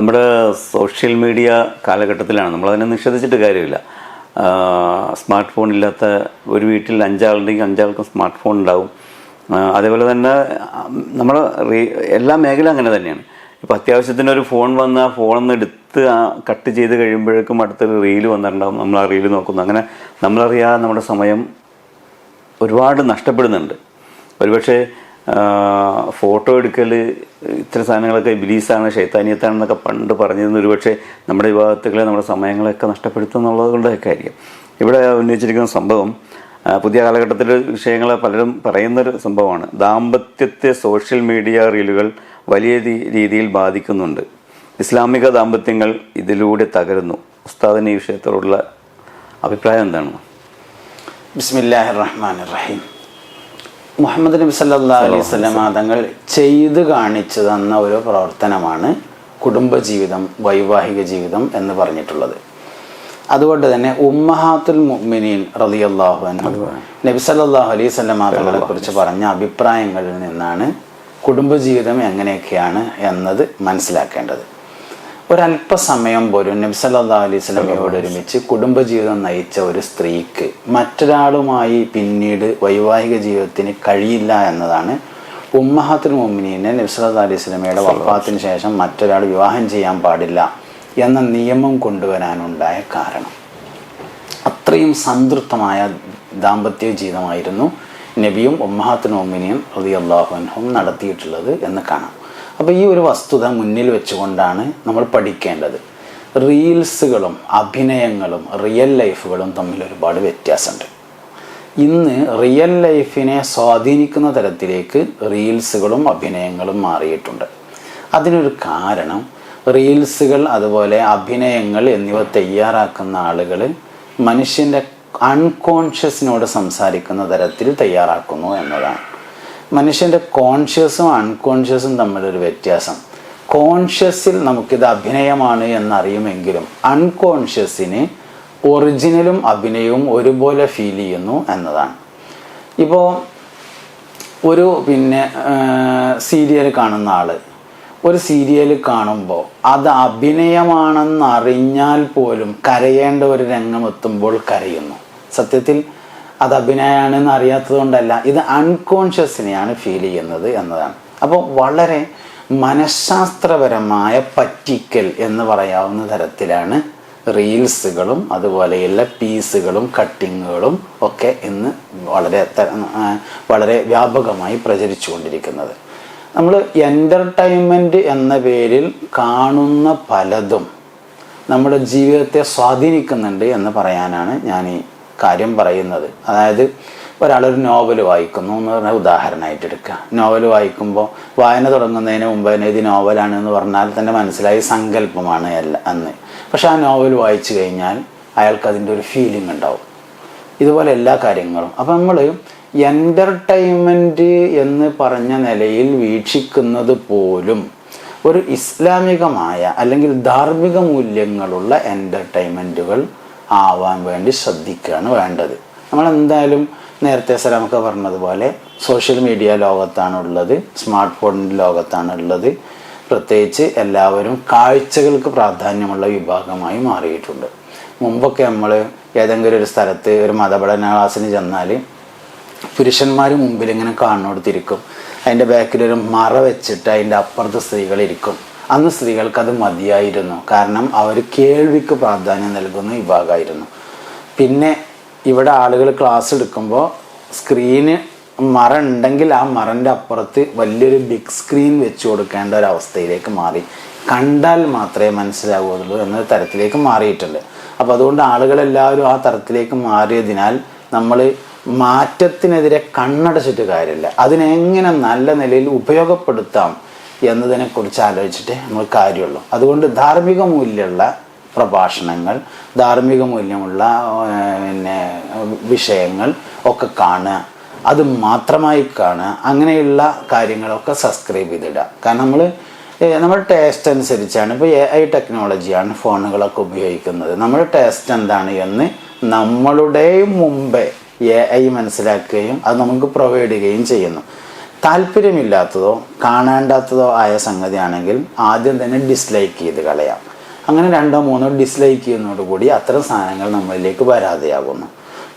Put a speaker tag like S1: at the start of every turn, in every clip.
S1: നമ്മുടെ social media കാലഘട്ടത്തിലാണ്. നമ്മളതിനെ നിഷേധിച്ചിട്ട് കാര്യമില്ല. സ്മാർട്ട് ഫോൺ ഇല്ലാത്ത ഒരു വീട്ടിൽ അഞ്ചാളുണ്ടെങ്കിൽ അഞ്ചാൾക്കും സ്മാർട്ട് ഫോൺ ഉണ്ടാവും അതേപോലെ തന്നെ നമ്മൾ എല്ലാ മേഖല അങ്ങനെ തന്നെയാണ്. ഇപ്പോൾ അത്യാവശ്യത്തിന് ഒരു ഫോൺ വന്ന് ആ ഫോണിൽ എടുത്ത് ആ കട്ട് ചെയ്ത് കഴിയുമ്പോഴേക്കും അടുത്തൊരു റീൽ വന്നിട്ടുണ്ടാവും. നമ്മൾ ആ റീൽ നോക്കുന്നു. അങ്ങനെ നമ്മളറിയാതെ നമ്മുടെ സമയം ഒരുപാട് നഷ്ടപ്പെടുന്നുണ്ട്. ഒരുപക്ഷെ ഫോട്ടോ എടുക്കൽ ഇത്തരം സാധനങ്ങളൊക്കെ ബിലീസാണ് ശൈത്താനിയത്താണെന്നൊക്കെ പണ്ട് പറഞ്ഞിരുന്ന. ഒരുപക്ഷെ നമ്മുടെ വിവാഹത്തുകളെ നമ്മുടെ സമയങ്ങളൊക്കെ നഷ്ടപ്പെടുത്തുക എന്നുള്ളത് കൊണ്ടൊക്കെ ആയിരിക്കും. ഇവിടെ ഉന്നയിച്ചിരിക്കുന്ന സംഭവം പുതിയ കാലഘട്ടത്തിലെ വിഷയങ്ങളെ പലരും പറയുന്നൊരു സംഭവമാണ്. ദാമ്പത്യത്തെ സോഷ്യൽ മീഡിയ റീലുകൾ വലിയ രീതിയിൽ ബാധിക്കുന്നുണ്ട്. ഇസ്ലാമിക ദാമ്പത്യങ്ങൾ ഇതിലൂടെ തകരുന്നു. ഉസ്താദിന് ഈ വിഷയത്തോടുള്ള അഭിപ്രായം എന്താണ്?
S2: ബിസ്മില്ലാഹിർ റഹ്മാൻ റഹീം. മുഹമ്മദ് നബി സല്ലാ അലൈഹി സ്വലമ തങ്ങൾ ചെയ്തു കാണിച്ചു തന്ന ഒരു പ്രവർത്തനമാണ് കുടുംബജീവിതം വൈവാഹിക ജീവിതം എന്ന് പറഞ്ഞിട്ടുള്ളത്. അതുകൊണ്ട് തന്നെ ഉമ്മഹാത്തുൽ മുഅ്മിനീൻ റളിയല്ലാഹു അൻഹു നബി സല്ലല്ലാഹു അലൈഹി സ്വലമ തങ്ങളെ കുറിച്ച് പറഞ്ഞ അഭിപ്രായങ്ങളിൽ നിന്നാണ് കുടുംബജീവിതം എങ്ങനെയൊക്കെയാണ് എന്നത് മനസ്സിലാക്കേണ്ടത്. ഒരല്പസമയം പോലും നബി അലൈസ്ലമിയോട് ഒരുമിച്ച് കുടുംബജീവിതം നയിച്ച ഒരു സ്ത്രീക്ക് മറ്റൊരാളുമായി പിന്നീട് വൈവാഹിക ജീവിതത്തിന് കഴിയില്ല എന്നതാണ് ഉമ്മഹാത്തുൽ മുഅ്മിനീനെ നബി അലൈസ്ലമിയുടെ അലൈഹി സ്വലമയുടെ വഫാത്തിന് ശേഷം മറ്റൊരാൾ വിവാഹം ചെയ്യാൻ പാടില്ല എന്ന നിയമം കൊണ്ടുവരാനുണ്ടായ കാരണം. അത്രയും സംതൃപ്തമായ ദാമ്പത്യ ജീവിതമായിരുന്നു നബിയും ഉമ്മഹാത്തുൽ മുഅ്മിനീൻ റളിയല്ലാഹു അൻഹും നടത്തിയിട്ടുള്ളത് എന്ന് കാണാം. അപ്പോൾ ഈ ഒരു വസ്തുത മുന്നിൽ വെച്ചുകൊണ്ടാണ് നമ്മൾ പഠിക്കേണ്ടത്. റീൽസുകളും അഭിനയങ്ങളും റിയൽ ലൈഫുകളും തമ്മിൽ ഒരുപാട് വ്യത്യാസമുണ്ട്. ഇന്ന് റിയൽ ലൈഫിനെ സ്വാധീനിക്കുന്ന തരത്തിലേക്ക് റീൽസുകളും അഭിനയങ്ങളും മാറിയിട്ടുണ്ട്. അതിനൊരു കാരണം റീൽസുകൾ അതുപോലെ അഭിനയങ്ങൾ എന്നിവ തയ്യാറാക്കുന്ന ആളുകൾ മനുഷ്യന്റെ അൺകോൺഷ്യസിനോട് സംസാരിക്കുന്ന തരത്തിൽ തയ്യാറാക്കുന്നു എന്നതാണ്. മനുഷ്യന്റെ കോൺഷ്യസും അൺകോൺഷ്യസും തമ്മിലൊരു വ്യത്യാസം. കോൺഷ്യസിൽ നമുക്കിത് അഭിനയമാണ് എന്നറിയുമെങ്കിലും അൺകോൺഷ്യസിന് ഒറിജിനലും അഭിനയവും ഒരുപോലെ ഫീൽ ചെയ്യുന്നു എന്നതാണ്. ഇപ്പോൾ ഒരു പിന്നെ സീരിയൽ കാണുന്ന ആൾ ഒരു സീരിയൽ കാണുമ്പോൾ അത് അഭിനയമാണെന്നറിഞ്ഞാൽ പോലും കരയേണ്ട ഒരു രംഗം എത്തുമ്പോൾ കരയുന്നു. സത്യത്തിൽ അത് അഭിനയമാണെന്ന് അറിയാത്തത് കൊണ്ടല്ല ഇത് അൺകോൺഷ്യസിനെയാണ് ഫീൽ ചെയ്യുന്നത് എന്നതാണ്. അപ്പോൾ വളരെ മനഃശാസ്ത്രപരമായ പറ്റിക്കൽ എന്ന് പറയാവുന്ന തരത്തിലാണ് റീൽസുകളും അതുപോലെയുള്ള പീസുകളും കട്ടിങ്ങുകളും ഒക്കെ ഇന്ന് വളരെ വളരെ വ്യാപകമായി പ്രചരിച്ചുകൊണ്ടിരിക്കുന്നത്. നമ്മൾ എന്റർടൈൻമെന്റ് എന്ന പേരിൽ കാണുന്ന പലതും നമ്മുടെ ജീവിതത്തെ സ്വാധീനിക്കുന്നുണ്ട് എന്ന് പറയാനാണ് ഞാൻ ഈ കാര്യം പറയുന്നത്. അതായത് ഒരാളൊരു നോവൽ വായിക്കുന്നു എന്ന് പറഞ്ഞാൽ ഉദാഹരണമായിട്ട് എടുക്കുക. നോവൽ വായിക്കുമ്പോൾ വായന തുടങ്ങുന്നതിന് മുമ്പ് തന്നെ ഇത് നോവലാണ് എന്ന് പറഞ്ഞാൽ തന്നെ മനസ്സിലായി സങ്കല്പമാണ് അല്ല അന്ന്. പക്ഷെ ആ നോവൽ വായിച്ചു കഴിഞ്ഞാൽ അയാൾക്ക് അതിന്റെ ഒരു ഫീലിംഗ് ഉണ്ടാവും. ഇതുപോലെ എല്ലാ കാര്യങ്ങളും. അപ്പം നമ്മൾ എന്റർടൈൻമെന്റ് എന്ന് പറഞ്ഞ നിലയിൽ വീക്ഷിക്കുന്നത് പോലും ഒരു ഇസ്ലാമികമായ അല്ലെങ്കിൽ ധാർമ്മിക മൂല്യങ്ങളുള്ള എന്റർടൈൻമെന്റുകൾ ആവാൻ വേണ്ടി ശ്രദ്ധിക്കുകയാണ് വേണ്ടത്. നമ്മൾ എന്തായാലും നേരത്തെ സലാമൊക്കെ പറഞ്ഞതുപോലെ സോഷ്യൽ മീഡിയ ലോകത്താണുള്ളത് സ്മാർട്ട് ഫോണിന്റെ ലോകത്താണുള്ളത്. പ്രത്യേകിച്ച് എല്ലാവരും കാഴ്ചകൾക്ക് പ്രാധാന്യമുള്ള വിഭാഗമായി മാറിയിട്ടുണ്ട്. മുമ്പൊക്കെ നമ്മൾ ഏതെങ്കിലും ഒരു സ്ഥലത്ത് ഒരു മതപഠന ക്ലാസ്സിന് ചെന്നാൽ പുരുഷന്മാർ മുമ്പിൽ ഇങ്ങനെ കാണുന്നിടത്തിരിക്കും അതിന്റെ ബാക്കിലൊരു മറ വെച്ചിട്ട് അതിന്റെ അപ്പുറത്ത് സ്ത്രീകൾ ഇരിക്കും. അന്ന് സ്ത്രീകൾക്കത് മതിയായിരുന്നു. കാരണം അവർ കേൾവിക്ക് പ്രാധാന്യം നൽകുന്ന വിഭാഗമായിരുന്നു. പിന്നെ ഇവിടെ ആളുകൾ ക്ലാസ് എടുക്കുമ്പോൾ സ്ക്രീന് മറ ഉണ്ടെങ്കിൽ ആ മറന്റെ അപ്പുറത്ത് വലിയൊരു ബിഗ് സ്ക്രീൻ വെച്ച് കൊടുക്കേണ്ട ഒരു അവസ്ഥയിലേക്ക് മാറി. കണ്ടാൽ മാത്രമേ മനസ്സിലാവുകയുള്ളൂ എന്ന തരത്തിലേക്ക് മാറിയിട്ടുണ്ട്. അപ്പോൾ അതുകൊണ്ട് ആളുകളെല്ലാവരും ആ തരത്തിലേക്ക് മാറിയതിനാൽ നമ്മൾ മാറ്റത്തിനെതിരെ കണ്ണടച്ചിട്ട് കാര്യമില്ല. അതിനെങ്ങനെ നല്ല നിലയിൽ ഉപയോഗപ്പെടുത്താം എന്നതിനെക്കുറിച്ച് ആലോചിച്ചിട്ട് നമ്മൾ കാര്യമുള്ളൂ. അതുകൊണ്ട് ധാർമ്മിക മൂല്യമുള്ള പ്രഭാഷണങ്ങൾ ധാർമ്മിക മൂല്യമുള്ള പിന്നെ വിഷയങ്ങൾ ഒക്കെ കാണുക. അത് മാത്രമായി കാണുക. അങ്ങനെയുള്ള കാര്യങ്ങളൊക്കെ സബ്സ്ക്രൈബ് ചെയ്തിടുക. കാരണം നമ്മൾ നമ്മുടെ ടേസ്റ്റ് അനുസരിച്ചാണ് ഇപ്പോൾ എ ഐ ടെക്നോളജിയാണ് ഫോണുകളൊക്കെ ഉപയോഗിക്കുന്നത്. നമ്മുടെ ടേസ്റ്റ് എന്താണ് എന്ന് നമ്മളുടെയും മുമ്പേ എ ഐ മനസ്സിലാക്കുകയും അത് നമുക്ക് പ്രൊവൈഡ് ചെയ്യുകയും ചെയ്യുന്നു. താല്പര്യമില്ലാത്തതോ കാണേണ്ടാത്തതോ ആയ സംഗതിയാണെങ്കിൽ ആദ്യം തന്നെ ഡിസ്ലൈക്ക് ചെയ്ത് കളയാം. അങ്ങനെ രണ്ടോ മൂന്നോ ഡിസ്ലൈക്ക് ചെയ്യുന്നതോടുകൂടി അത്തരം സാധനങ്ങൾ നമ്മളിലേക്ക് വരാതെയാകുന്നു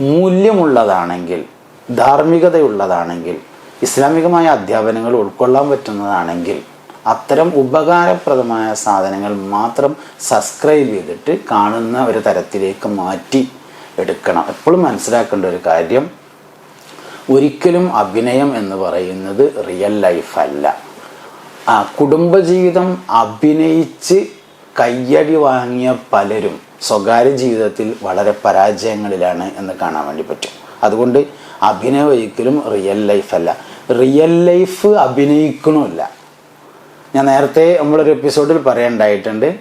S2: മൂല്യമുള്ളതാണെങ്കിൽ ധാർമ്മികതയുള്ളതാണെങ്കിൽ ഇസ്ലാമികമായ അധ്യാപനങ്ങൾ ഉൾക്കൊള്ളാൻ പറ്റുന്നതാണെങ്കിൽ അത്തരം ഉപകാരപ്രദമായ സാധനങ്ങൾ മാത്രം സബ്സ്ക്രൈബ് ചെയ്തിട്ട് കാണുന്ന ഒരു തരത്തിലേക്ക് മാറ്റി എടുക്കണം. എപ്പോഴും മനസ്സിലാക്കേണ്ട ഒരു കാര്യം ഒരിക്കലും അഭിനയം എന്ന് പറയുന്നത് റിയൽ ലൈഫല്ല ആ കുടുംബജീവിതം അഭിനയിച്ച് കയ്യടി വാങ്ങിയ പലരും സ്വകാര്യ ജീവിതത്തിൽ വളരെ പരാജയങ്ങളിലാണ് എന്ന് കാണാൻ വേണ്ടി പറ്റും. അതുകൊണ്ട് അഭിനയം ഒരിക്കലും റിയൽ ലൈഫല്ല റിയൽ ലൈഫ് അഭിനയിക്കണമില്ല. ഞാൻ നേരത്തെ നമ്മളൊരു എപ്പിസോഡിൽ പറയണ്ടായിട്ടുണ്ട്.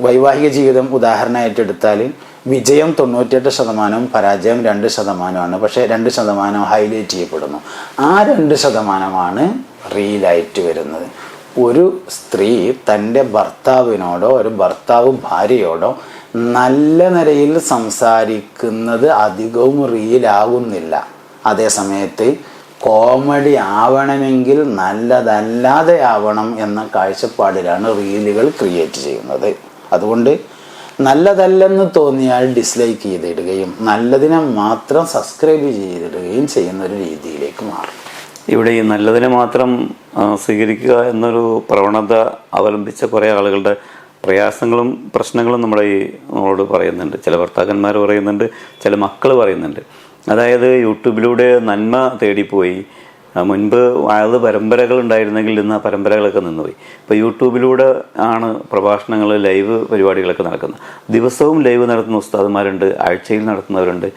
S2: വൈവാഹിക ജീവിതം ഉദാഹരണമായിട്ട് എടുത്താൽ വിജയം തൊണ്ണൂറ്റിയെട്ട് ശതമാനവും പരാജയം രണ്ട് ശതമാനമാണ് പക്ഷേ രണ്ട് ശതമാനം ഹൈലൈറ്റ് ചെയ്യപ്പെടുന്നു. ആ രണ്ട് ശതമാനമാണ് റീലായിട്ട് വരുന്നത്. ഒരു സ്ത്രീ തന്റെ ഭർത്താവിനോടോ ഒരു ഭർത്താവ് ഭാര്യയോടോ നല്ല നിലയിൽ സംസാരിക്കുന്നത് അധികവും റീലാകുന്നില്ല അതേ സമയത്ത് കോമഡി ആവണമെങ്കിൽ നല്ലതല്ലാതെ ആവണം എന്ന കാഴ്ചപ്പാടിലാണ് റീലുകൾ ക്രിയേറ്റ് ചെയ്യുന്നത്. അതുകൊണ്ട് നല്ലതല്ലെന്ന് തോന്നിയാൽ ഡിസ്ലൈക്ക് ചെയ്തിടുകയും നല്ലതിനെ മാത്രം സബ്സ്ക്രൈബ് ചെയ്തിടുകയും ചെയ്യുന്ന ഒരു രീതിയിലേക്ക് മാറും.
S1: ഇവിടെ ഈ നല്ലതിനെ മാത്രം സ്വീകരിക്കുക എന്നൊരു പ്രവണത അവലംബിച്ച കുറേ ആളുകളുടെ പ്രയാസങ്ങളും പ്രശ്നങ്ങളും നമ്മുടെ ഈ നമ്മളോട് പറയുന്നുണ്ട്. ചില ഭർത്താക്കന്മാർ പറയുന്നുണ്ട് ചില മക്കൾ പറയുന്നുണ്ട്. അതായത് യൂട്യൂബിലൂടെ നന്മ തേടിപ്പോയി മുൻപ് അത് പരമ്പരകൾ ഉണ്ടായിരുന്നെങ്കിൽ ഇന്ന് ആ പരമ്പരകളൊക്കെ നിന്നുപോയി. ഇപ്പോൾ യൂട്യൂബിലൂടെ ആണ് പ്രഭാഷണങ്ങൾ ലൈവ് പരിപാടികളൊക്കെ നടക്കുന്നത്. ദിവസവും ലൈവ് നടത്തുന്ന ഉസ്താദന്മാരുണ്ട് ആഴ്ചയിൽ നടത്തുന്നവരുണ്ട്.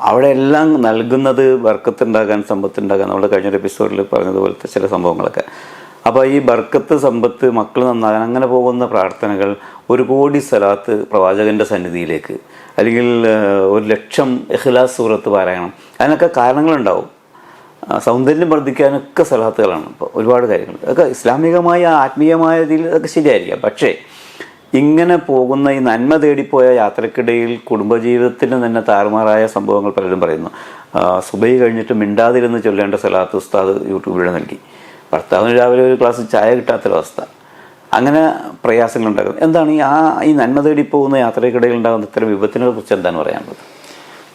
S1: അവിടെ എല്ലാം നൽകുന്നത് ബർക്കത്തുണ്ടാകാൻ സമ്പത്തുണ്ടാകാൻ. നമ്മൾ കഴിഞ്ഞൊരു എപ്പിസോഡിൽ പറഞ്ഞതുപോലത്തെ ചില സംഭവങ്ങളൊക്കെ. അപ്പോൾ ഈ ബർക്കത്ത് സമ്പത്ത് മക്കൾ നന്നാകാൻ അങ്ങനെ പോകുന്ന പ്രാർത്ഥനകൾ ഒരു കോടി സ്ഥലത്ത് പ്രവാചകന്റെ സന്നിധിയിലേക്ക് അല്ലെങ്കിൽ ഒരു ലക്ഷം ഇഖ്ലാസ് സൂറത്ത് പാരായണം. അതിനൊക്കെ കാരണങ്ങളുണ്ടാവും. സൗന്ദര്യം വർദ്ധിക്കാനൊക്കെ സലാത്തുകളാണ് ഇപ്പോൾ ഒരുപാട് കാര്യങ്ങൾ. അതൊക്കെ ഇസ്ലാമികമായ ആത്മീയമായ രീതിയിൽ അതൊക്കെ ശരിയായിരിക്കാം. പക്ഷേ ഇങ്ങനെ പോകുന്ന ഈ നന്മ തേടിപ്പോയ യാത്രക്കിടയിൽ കുടുംബജീവിതത്തിന് തന്നെ താറുമാറായ സംഭവങ്ങൾ പലരും പറയുന്നു. സുബൈ കഴിഞ്ഞിട്ട് മിണ്ടാതിരുന്ന് ചൊല്ലേണ്ട സലാത്ത് ഉസ്താദ് യൂട്യൂബിലൂടെ നൽകി. ഭർത്താവിന് രാവിലെ ഒരു ഗ്ലാസ് ചായ കിട്ടാത്തൊരവസ്ഥ. അങ്ങനെ പ്രയാസങ്ങൾ ഉണ്ടാകുന്നത് എന്താണ് ഈ ആ ഈ നന്മ തേടി പോകുന്ന യാത്രക്കിടയിൽ ഉണ്ടാകുന്ന ഇത്തരം വിപത്തിനെ കുറിച്ച് എന്താണ് പറയാനുള്ളത്?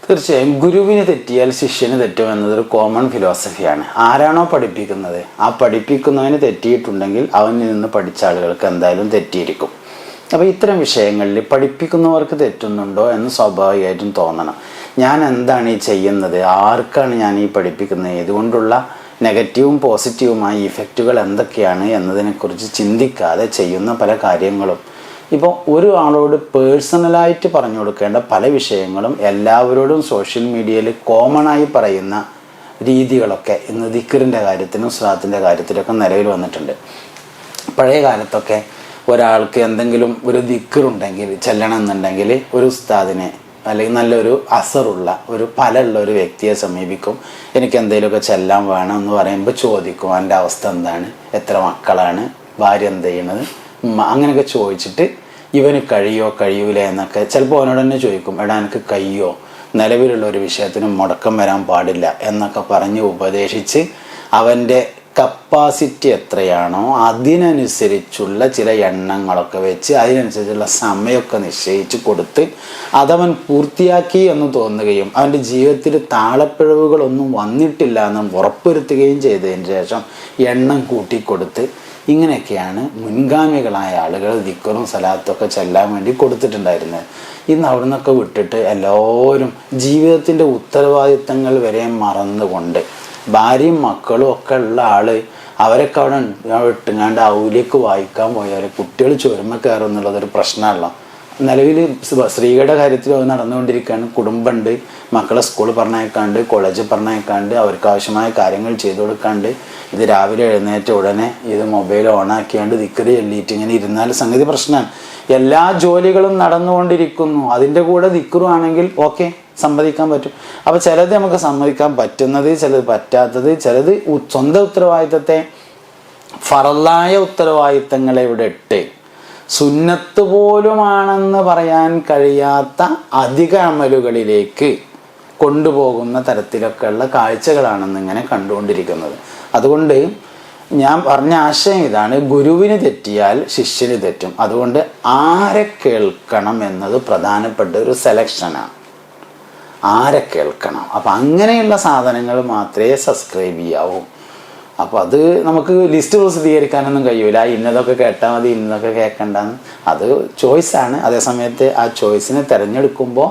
S2: തീർച്ചയായും ഗുരുവിന് തെറ്റിയാൽ ശിഷ്യന് തെറ്റും എന്നതൊരു കോമൺ ഫിലോസഫിയാണ് ആരാണോ പഠിപ്പിക്കുന്നത്? ആ പഠിപ്പിക്കുന്നവന് തെറ്റിയിട്ടുണ്ടെങ്കിൽ അവനിൽ നിന്ന് പഠിച്ച ആളുകൾക്ക് എന്തായാലും തെറ്റിയിരിക്കും. അപ്പോൾ ഇത്തരം വിഷയങ്ങളിൽ പഠിപ്പിക്കുന്നവർക്ക് തെറ്റുന്നുണ്ടോ എന്ന് സ്വാഭാവികമായിട്ടും തോന്നണം. ഞാൻ എന്താണ് ഈ ചെയ്യുന്നത്? ആർക്കാണ് ഞാൻ ഈ പഠിപ്പിക്കുന്നത്? ഇതുകൊണ്ടുള്ള നെഗറ്റീവും പോസിറ്റീവുമായ ഇഫക്റ്റുകൾ എന്തൊക്കെയാണ് എന്നതിനെക്കുറിച്ച് ചിന്തിക്കാതെ ചെയ്യുന്ന പല കാര്യങ്ങളും ഇപ്പോൾ ഒരു ആളോട് പേഴ്സണലായിട്ട് പറഞ്ഞു കൊടുക്കേണ്ട പല വിഷയങ്ങളും എല്ലാവരോടും സോഷ്യൽ മീഡിയയിൽ കോമൺ ആയി പറയുന്ന രീതികളൊക്കെ ഇന്ന് ദിക്കറിന്റെ കാര്യത്തിനും സ്രാത്തിന്റെ കാര്യത്തിലൊക്കെ നിലവിൽ വന്നിട്ടുണ്ട്. പഴയ കാലത്തൊക്കെ ഒരാൾക്ക് എന്തെങ്കിലും ഒരു ദിക്കറുണ്ടെങ്കിൽ ചെല്ലണം എന്നുണ്ടെങ്കിൽ ഒരു ഉസ്താദിനെ അല്ലെങ്കിൽ നല്ലൊരു അസറുള്ള ഒരു പലുള്ള ഒരു വ്യക്തിയെ സമീപിക്കും. എനിക്ക് എന്തെങ്കിലുമൊക്കെ ചെല്ലാൻ വേണം എന്ന് പറയുമ്പോൾ ചോദിക്കും എന്റെ അവസ്ഥ എന്താണ്? എത്ര മക്കളാണ്? ഭാര്യ എന്ത് ചെയ്യണത്? അങ്ങനെയൊക്കെ ചോദിച്ചിട്ട് ഇവന് കഴിയോ കഴിയൂല എന്നൊക്കെ ചിലപ്പോൾ അവനോട് തന്നെ ചോദിക്കും എടാ എനിക്ക് കയ്യോ നിലവിലുള്ള ഒരു വിഷയത്തിന് മുടക്കം വരാൻ പാടില്ല എന്നൊക്കെ പറഞ്ഞ് ഉപദേശിച്ച് അവന്റെ കപ്പാസിറ്റി എത്രയാണോ അതിനനുസരിച്ചുള്ള ചില എണ്ണങ്ങളൊക്കെ വെച്ച് അതിനനുസരിച്ചുള്ള സമയമൊക്കെ നിശ്ചയിച്ച് കൊടുത്ത് അതവൻ പൂർത്തിയാക്കി എന്ന് തോന്നുകയും അവന്റെ ജീവിതത്തിൽ താളപ്പിഴവുകളൊന്നും വന്നിട്ടില്ല എന്ന് ഉറപ്പുവരുത്തുകയും ചെയ്തതിന് ശേഷം എണ്ണം കൂട്ടിക്കൊടുത്ത് ഇങ്ങനെയൊക്കെയാണ് മുൻഗാമികളായ ആളുകൾ ദിക്കറും സലാത്തൊക്കെ ചെല്ലാൻ വേണ്ടി കൊടുത്തിട്ടുണ്ടായിരുന്നത് ഇന്ന് അവിടെ നിന്നൊക്കെ വിട്ടിട്ട് എല്ലാവരും ജീവിതത്തിന്റെ ഉത്തരവാദിത്തങ്ങൾ വരെ മറന്നുകൊണ്ട് ഭാര്യയും മക്കളും ഒക്കെ ഉള്ള ആൾ അവരൊക്കെ അവിടെ ഇട്ടുങ്ങാണ്ട് ഔലേക്ക് വായിക്കാൻ പോയാൽ കുട്ടികൾ ചുരുമ കയറും എന്നുള്ളതൊരു പ്രശ്നമല്ല നിലവിൽ സ്ത്രീകളുടെ കാര്യത്തിൽ നടന്നുകൊണ്ടിരിക്കുകയാണ്. കുടുംബമുണ്ട് മക്കളെ സ്കൂൾ പറഞ്ഞയക്കാണ്ട് കോളേജ് പറഞ്ഞയക്കാണ്ട് അവർക്ക് ആവശ്യമായ കാര്യങ്ങൾ ചെയ്തു കൊടുക്കാണ്ട്. ഇത് രാവിലെ എഴുന്നേറ്റ ഉടനെ ഇത് മൊബൈൽ ഓണാക്കിയാണ്ട് ദിക്കറി ചൊല്ലിയിട്ട് ഇങ്ങനെ ഇരുന്നാൽ സംഗതി പ്രശ്നമാണ് എല്ലാ ജോലികളും നടന്നുകൊണ്ടിരിക്കുന്നു. അതിന്റെ കൂടെ ദിക്കറുവാണെങ്കിൽ ഓക്കെ സമ്മതിക്കാൻ പറ്റും. അപ്പോൾ ചിലത് നമുക്ക് സമ്മതിക്കാൻ പറ്റുന്നത് ചിലത് പറ്റാത്തത് ചിലത് സ്വന്തം ഉത്തരവാദിത്തത്തെ ഫറലായ ഉത്തരവാദിത്തങ്ങളെ ഇവിടെ ഇട്ട് സുന്നത്ത് പോലുമാണെന്ന് പറയാൻ കഴിയാത്ത അധിക അമലുകളിലേക്ക് കൊണ്ടുപോകുന്ന തരത്തിലൊക്കെയുള്ള കാഴ്ചകളാണെന്ന് ഇങ്ങനെ കണ്ടുകൊണ്ടിരിക്കുന്നത്. അതുകൊണ്ട് ഞാൻ പറഞ്ഞ ആശയം ഇതാണ് ഗുരുവിന് തെറ്റിയാൽ ശിഷ്യന് തെറ്റും. അതുകൊണ്ട് ആരെ കേൾക്കണം എന്നത് പ്രധാനപ്പെട്ട ഒരു സെലക്ഷനാണ്. ആരെ കേൾക്കണം. അപ്പം അങ്ങനെയുള്ള സാധനങ്ങൾ മാത്രമേ സബ്സ്ക്രൈബ് ചെയ്യാവൂ. അപ്പോൾ അത് നമുക്ക് ലിസ്റ്റ് പ്രസിദ്ധീകരിക്കാനൊന്നും കഴിയൂല. ഇന്നതൊക്കെ കേട്ടാൽ മതി ഇന്നതൊക്കെ കേൾക്കണ്ടെന്ന് അത് ചോയ്സാണ് അതേസമയത്ത് ആ ചോയ്സിനെ തിരഞ്ഞെടുക്കുമ്പോൾ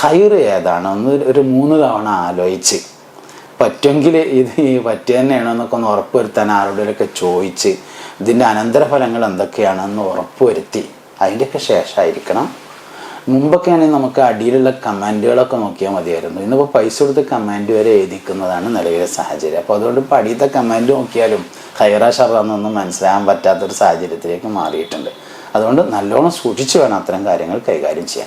S2: ഹൈർ ഏതാണ്? ഒന്ന് ഒരു മൂന്ന് തവണ ആലോചിച്ച് പറ്റുമെങ്കിൽ ഇത് ഈ പറ്റുക തന്നെയാണോ എന്നൊക്കെ ഒന്ന് ഉറപ്പുവരുത്താൻ ആരോടൊക്കെ ചോദിച്ച് ഇതിന്റെ അനന്തരഫലങ്ങൾ എന്തൊക്കെയാണെന്ന് ഉറപ്പുവരുത്തി. അതിന്റെയൊക്കെ ശേഷമായിരിക്കണം മുമ്പൊക്കെ ആണെങ്കിൽ നമുക്ക് അടിയിലുള്ള കമാൻഡുകളൊക്കെ നോക്കിയാൽ മതിയായിരുന്നു. ഇന്നിപ്പോൾ പൈസ കൊടുത്ത് കമാൻഡ് വരെ എഴുതിക്കുന്നതാണ് നിലവിലെ സാഹചര്യം. അപ്പോൾ അതുകൊണ്ട് ഇപ്പോൾ അടിയത്തെ കമാൻഡ് നോക്കിയാലും ഹൈറ ഷറാന്നൊന്നും മനസ്സിലാകാൻ പറ്റാത്തൊരു സാഹചര്യത്തിലേക്ക് മാറിയിട്ടുണ്ട്. അതുകൊണ്ട് നല്ലോണം സൂക്ഷിച്ച് വേണം അത്തരം കാര്യങ്ങൾ കൈകാര്യം ചെയ്യാൻ.